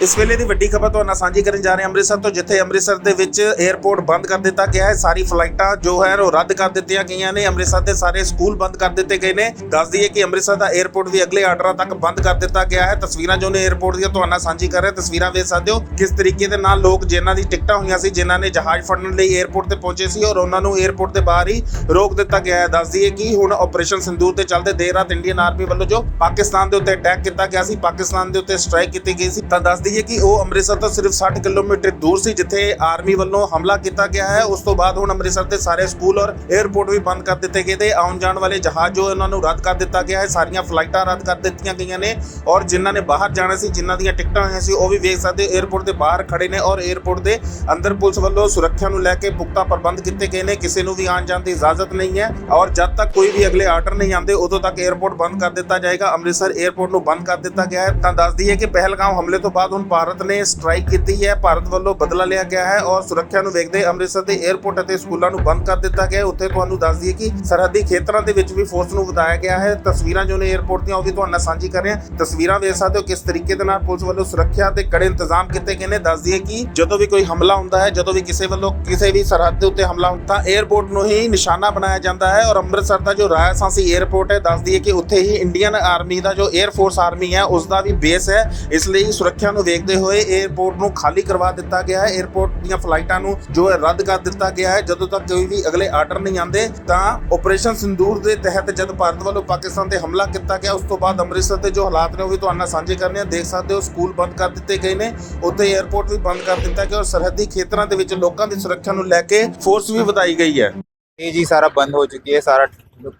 ਇਸ ਵੇਲੇ ਦੀ ਵੱਡੀ ਖਬਰ ਤੁਹਾਨੂੰ ਸਾਂਝੀ ਕਰਨ ਜਾ ਰਹੇ ਹਾਂ ਅੰਮ੍ਰਿਤਸਰ ਤੋਂ, ਜਿੱਥੇ ਅੰਮ੍ਰਿਤਸਰ ਦੇ ਵਿੱਚ 에ਅਰਪੋਰਟ ਬੰਦ ਕਰ ਦਿੱਤਾ ਗਿਆ ਹੈ। ਸਾਰੀ ਫਲਾਈਟਾਂ ਜੋ ਹੈ ਉਹ ਰੱਦ ਕਰ ਦਿੱਤੀਆਂ ਗਈਆਂ ਨੇ। ਅੰਮ੍ਰਿਤਸਰ ਦੇ ਸਾਰੇ ਸਕੂਲ ਬੰਦ ਕਰ ਦਿੱਤੇ ਗਏ ਨੇ। ਦੱਸ ਦਈਏ ਕਿ ਅੰਮ੍ਰਿਤਸਰ ਦਾ 에ਅਰਪੋਰਟ ਵੀ ਅਗਲੇ ਆਰਡਰਾਂ ਤੱਕ ਬੰਦ ਕਰ ਦਿੱਤਾ ਗਿਆ ਹੈ। ਤਸਵੀਰਾਂ ਜੋ ਨੇ 에ਅਰਪੋਰਟ ਦੀਆਂ ਤੁਹਾਨੂੰ ਸਾਂਝੀ ਕਰ ਰਹੇ ਤਸਵੀਰਾਂ ਵੇਖ ਸਕਦੇ ਹੋ ਕਿਸ ਤਰੀਕੇ ਦੇ ਨਾਲ ਲੋਕ ਜਿਨ੍ਹਾਂ ਦੀ ਟਿਕਟਾਂ ਹੋਈਆਂ ਸੀ, ਜਿਨ੍ਹਾਂ ਨੇ ਜਹਾਜ਼ ਫੜਨ ਲਈ 에ਅਰਪੋਰਟ ਤੇ ਪਹੁੰਚੇ ਸੀ ਔਰ ਉਹਨਾਂ ਨੂੰ 에ਅਰਪੋਰਟ ਦੇ ਬਾਹਰ ਹੀ ਰੋਕ ਦਿੱਤਾ ਗਿਆ ਹੈ। ਦੱਸ ਦਈਏ ਕਿ ਹੁਣ ਆਪਰੇਸ਼ਨ ਸਿੰਦੂਰ ਤੇ ਚੱਲਦੇ ਦੇਰ ਰਾਤ ਇੰਡੀਅਨ ਆਰਮੀ ਵੱਲੋਂ ਜੋ ਪਾਕਿਸਤਾਨ ਦੇ ਉੱਤੇ ਅਟੈਕ ਕੀਤਾ ਗਿਆ ਸੀ, ਪਾਕਿਸਤਾਨ ਦੇ ਉੱਤੇ ਸਟ੍ਰਾਈਕ ਕੀਤੀ ਗਈ ਸੀ, ਤਾਂ ਦੱਸ ਦਈਏ ਕਿ ਉਹ ਅੰਮ੍ਰਿਤਸਰ ਤੋਂ ਸਿਰਫ 60 ਕਿਲੋਮੀਟਰ ਦੂਰ ਸੀ, ਜਿੱਥੇ ਆਰਮੀ ਵੱਲੋਂ ਹਮਲਾ ਕੀਤਾ ਗਿਆ ਹੈ। ਉਸ ਤੋਂ ਬਾਅਦ ਹੁਣ ਅੰਮ੍ਰਿਤਸਰ ਦੇ ਸਾਰੇ ਸਕੂਲ ਔਰ 에ਅਰਪੋਰਟ ਵੀ ਬੰਦ ਕਰ ਦਿੱਤੇ ਗਏ ਤੇ ਆਉਣ ਜਾਣ ਵਾਲੇ ਜਹਾਜ਼ ਜੋ ਇਹਨਾਂ ਨੂੰ ਰੱਦ ਕਰ ਦਿੱਤਾ ਗਿਆ ਹੈ, ਸਾਰੀਆਂ ਫਲਾਈਟਾਂ ਰੱਦ ਕਰ ਦਿੱਤੀਆਂ ਗਈਆਂ ਨੇ ਔਰ ਜਿਨ੍ਹਾਂ ਨੇ ਬਾਹਰ ਜਾਣਾ ਸੀ, ਜਿਨ੍ਹਾਂ ਦੀਆਂ ਟਿਕਟਾਂ ਹੋਈਆਂ ਸੀ, ਉਹ ਵੀ ਵੇਖ ਸਕਦੇ 에ਅਰਪੋਰਟ ਦੇ ਬਾਹਰ ਖੜੇ ਨੇ ਔਰ 에ਅਰਪੋਰਟ ਦੇ ਅੰਦਰ ਪੁਲਿਸ ਵੱਲੋਂ ਸੁਰੱਖਿਆ ਨੂੰ ਲੈ ਕੇ ਪੁਖਤਾ ਪ੍ਰਬੰਧ ਕੀਤੇ ਗਏ ਨੇ। ਕਿਸੇ ਨੂੰ ਵੀ ਆਉਣ ਜਾਣ ਦੀ ਇਜਾਜ਼ਤ ਨਹੀਂ ਹੈ ਔਰ ਜਦ ਤੱਕ ਕੋਈ ਵੀ ਅਗਲੇ ਆਰਡਰ ਨਹੀਂ ਆਉਂਦੇ, ਉਦੋਂ ਤੱਕ 에ਅਰਪੋਰਟ ਬੰਦ ਕਰ ਦਿੱਤਾ ਜਾਏਗਾ। ਅੰਮ੍ਰਿਤਸਰ 에ਅਰਪੋਰਟ ਨੂੰ ਬੰਦ ਕਰ ਦਿੱਤਾ ਗਿਆ ਹੈ। ਤਾਂ ਦੱਸਦੀ ਹੈ ਕਿ ਪਹਿਲਗਾਮ ਹਮਲੇ ਤੋਂ ਬਾਅਦ ਬਾਅਦ ਹੁਣ ਭਾਰਤ ਨੇ ਸਟ੍ਰਾਈਕ ਕੀਤੀ ਹੈ, ਭਾਰਤ ਵੱਲੋਂ ਬਦਲਾ ਲਿਆ ਗਿਆ ਹੈ ਔਰ ਸੁਰੱਖਿਆ ਨੂੰ ਵੇਖਦੇ ਅੰਮ੍ਰਿਤਸਰ ਦੇ 에ਅਰਪੋਰਟ ਅਤੇ ਸਕੂਲਾਂ ਨੂੰ ਬੰਦ ਕਰ ਦਿੱਤਾ ਗਿਆ ਉੱਥੇ ਤੁਹਾਨੂੰ ਦੱਸ ਦਈਏ ਕਿ ਸਰਹੱਦੀ ਖੇਤਰਾਂ ਦੇ ਵਿੱਚ ਵੀ ਫੋਰਸ ਨੂੰ ਵਧਾਇਆ ਗਿਆ ਹੈ। ਤਸਵੀਰਾਂ ਜੋ ਨੇ 에ਅਰਪੋਰਟ ਦੀਆਂ, ਉਹ ਵੀ ਤੁਹਾਨੂੰ ਸਾਂਝੀ ਕਰ ਰਹੇ ਹਾਂ। ਤਸਵੀਰਾਂ ਵੇਖ ਸਕਦੇ ਹੋ ਕਿਸ ਤਰੀਕੇ ਦੇ ਨਾਲ ਪੁਲਿਸ ਵੱਲੋਂ ਸੁਰੱਖਿਆ ਤੇ ਕੜੇ ਇੰਤਜ਼ਾਮ ਕੀਤੇ ਗਏ ਨੇ। ਦੱਸ ਦਈਏ ਕਿ ਜਦੋਂ ਵੀ ਕੋਈ ਹਮਲਾ ਹੁੰਦਾ ਹੈ, ਜਦੋਂ ਵੀ ਕਿਸੇ ਵੱਲੋਂ ਕਿਸੇ ਵੀ ਸਰਹੱਦ ਦੇ ਉੱਤੇ ਹਮਲਾ ਹੁੰਦਾ 에ਅਰਪੋਰਟ ਨੂੰ ਹੀ ਨਿਸ਼ਾਨਾ ਬਣਾਇਆ ਜਾਂਦਾ ਹੈ ਔਰ ਅੰਮ੍ਰਿਤਸਰ ਦਾ ਜੋ ਰਾਇਸਾਂਸੀ 에ਅਰਪੋਰਟ ਹੈ, ਦੱਸ ਦਈਏ ਕਿ ਉੱਥੇ ਹੀ ਇੰਡੀਅਨ ਆਰਮੀ ਦਾ ਜੋ 에ਅਰ ਫੋਰਸ ਆਰਮੀ ਹੈ ਉਸ ਦਾ ਵੀ ਬੇਸ ਹੈ। ਇਸ ਲਈ ਸੁਰੱਖਿਆ ਨੂੰ ਨੂੰ ਵੇਖਦੇ ਹੋਏ 에어ਪੋਰਟ ਨੂੰ ਖਾਲੀ ਕਰਵਾ ਦਿੱਤਾ ਗਿਆ ਹੈ। 에어ਪੋਰਟ ਦੀਆਂ ਫਲਾਈਟਾਂ ਨੂੰ ਜੋ ਹੈ ਰੱਦ ਕਰ ਦਿੱਤਾ ਗਿਆ ਹੈ। ਜਦੋਂ ਤੱਕ ਕੋਈ ਵੀ ਅਗਲੇ ਆਰਡਰ ਨਹੀਂ ਆਉਂਦੇ, ਤਾਂ ਆਪਰੇਸ਼ਨ ਸਿੰਦੂਰ ਦੇ ਤਹਿਤ ਜਦ ਭਾਰਤ ਵੱਲੋਂ ਪਾਕਿਸਤਾਨ ਤੇ ਹਮਲਾ ਕੀਤਾ ਗਿਆ, ਉਸ ਤੋਂ ਬਾਅਦ ਅੰਮ੍ਰਿਤਸਰ ਦੇ ਜੋ ਹਾਲਾਤ ਨੇ, ਉਹ ਵੀ ਤੁਹਾਨੂੰ ਨਾਲ ਸਾਂਝੇ ਕਰਨੇ ਆ। ਦੇਖ ਸਕਦੇ ਹੋ ਸਕੂਲ ਬੰਦ ਕਰ ਦਿੱਤੇ ਗਏ ਨੇ। ਉੱਥੇ 에어ਪੋਰਟ ਵੀ ਬੰਦ ਕਰ ਦਿੱਤਾ ਗਿਆ ਔਰ ਸਰਹੱਦੀ ਖੇਤਰਾਂ ਦੇ ਵਿੱਚ ਲੋਕਾਂ ਦੀ ਸੁਰੱਖਿਆ ਨੂੰ ਲੈ ਕੇ ਫੋਰਸ ਵੀ ਵਧਾਈ ਗਈ ਹੈ। ਇਹ ਜੀ, ਸਾਰਾ ਬੰਦ ਹੋ ਚੁੱਕੀ ਹੈ। ਸਾਰਾ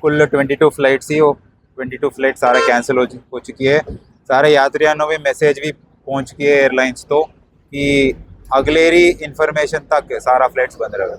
ਕੁੱਲ 22 ਫਲਾਈਟ ਸੀ, ਉਹ 22 ਫਲਾਈਟ ਸਾਰਾ ਕੈਨਸਲ ਹੋ ਚੁੱਕੀ ਹੈ। ਸਾਰੇ ਯਾਤਰੀਆਂ ਨੂੰ ਵੀ ਮੈਸੇਜ ਵੀ ਪਹੁੰਚ ਗਈ ਹੈ 에ਅਰਲਾਈਨਸ ਤੋਂ ਕਿ ਅਗਲੇਰੀ ਇਨਫੋਰਮੇਸ਼ਨ ਤੱਕ ਸਾਰਾ ਫਲਾਈਟਸ ਬੰਦ ਰਹੇਗਾ